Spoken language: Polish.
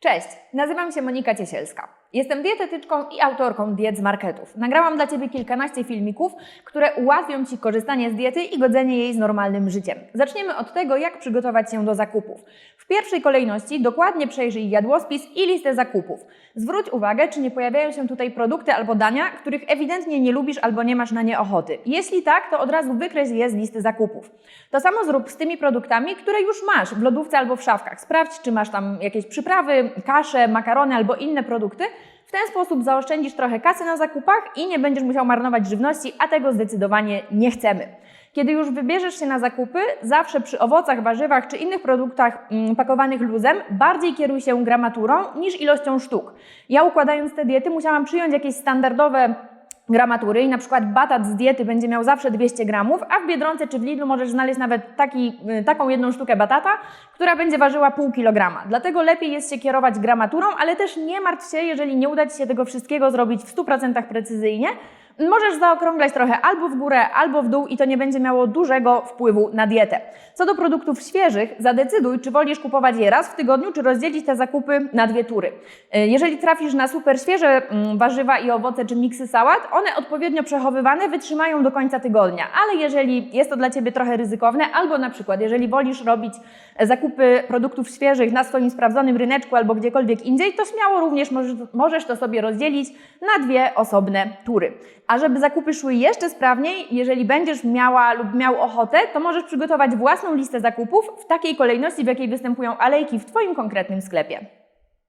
Cześć, nazywam się Monika Ciesielska. Jestem dietetyczką i autorką diet z marketów. Nagrałam dla Ciebie kilkanaście filmików, które ułatwią Ci korzystanie z diety i godzenie jej z normalnym życiem. Zaczniemy od tego, jak przygotować się do zakupów. Pierwszej kolejności dokładnie przejrzyj jadłospis i listę zakupów. Zwróć uwagę, czy nie pojawiają się tutaj produkty albo dania, których ewidentnie nie lubisz albo nie masz na nie ochoty. Jeśli tak, to od razu wykreśl je z listy zakupów. To samo zrób z tymi produktami, które już masz w lodówce albo w szafkach. Sprawdź, czy masz tam jakieś przyprawy, kasze, makarony albo inne produkty. W ten sposób zaoszczędzisz trochę kasy na zakupach i nie będziesz musiał marnować żywności, a tego zdecydowanie nie chcemy. Kiedy już wybierzesz się na zakupy, zawsze przy owocach, warzywach czy innych produktach mm, pakowanych luzem bardziej kieruj się gramaturą niż ilością sztuk. Ja układając te diety musiałam przyjąć jakieś standardowe gramatury i na przykład batat z diety będzie miał zawsze 200 gramów, a w Biedronce czy w Lidlu możesz znaleźć nawet taki, y, taką jedną sztukę batata, która będzie ważyła pół kilograma. Dlatego lepiej jest się kierować gramaturą, ale też nie martw się, jeżeli nie uda Ci się tego wszystkiego zrobić w 100% precyzyjnie. Możesz zaokrąglać trochę albo w górę, albo w dół i to nie będzie miało dużego wpływu na dietę. Co do produktów świeżych, zadecyduj, czy wolisz kupować je raz w tygodniu, czy rozdzielić te zakupy na dwie tury. Y, Jeżeli trafisz na super świeże mm, warzywa i owoce, czy miksy sałat, one odpowiednio przechowywane wytrzymają do końca tygodnia. Ale jeżeli jest to dla Ciebie trochę ryzykowne, albo na przykład jeżeli wolisz robić e, zakupy produktów świeżych na swoim sprawdzonym ryneczku albo gdziekolwiek indziej, to śmiało również możesz, możesz to sobie rozdzielić na dwie osobne tury. A żeby zakupy szły jeszcze sprawniej, jeżeli będziesz miała lub miał ochotę, to możesz przygotować własną listę zakupów w takiej kolejności, w jakiej występują alejki w Twoim konkretnym sklepie.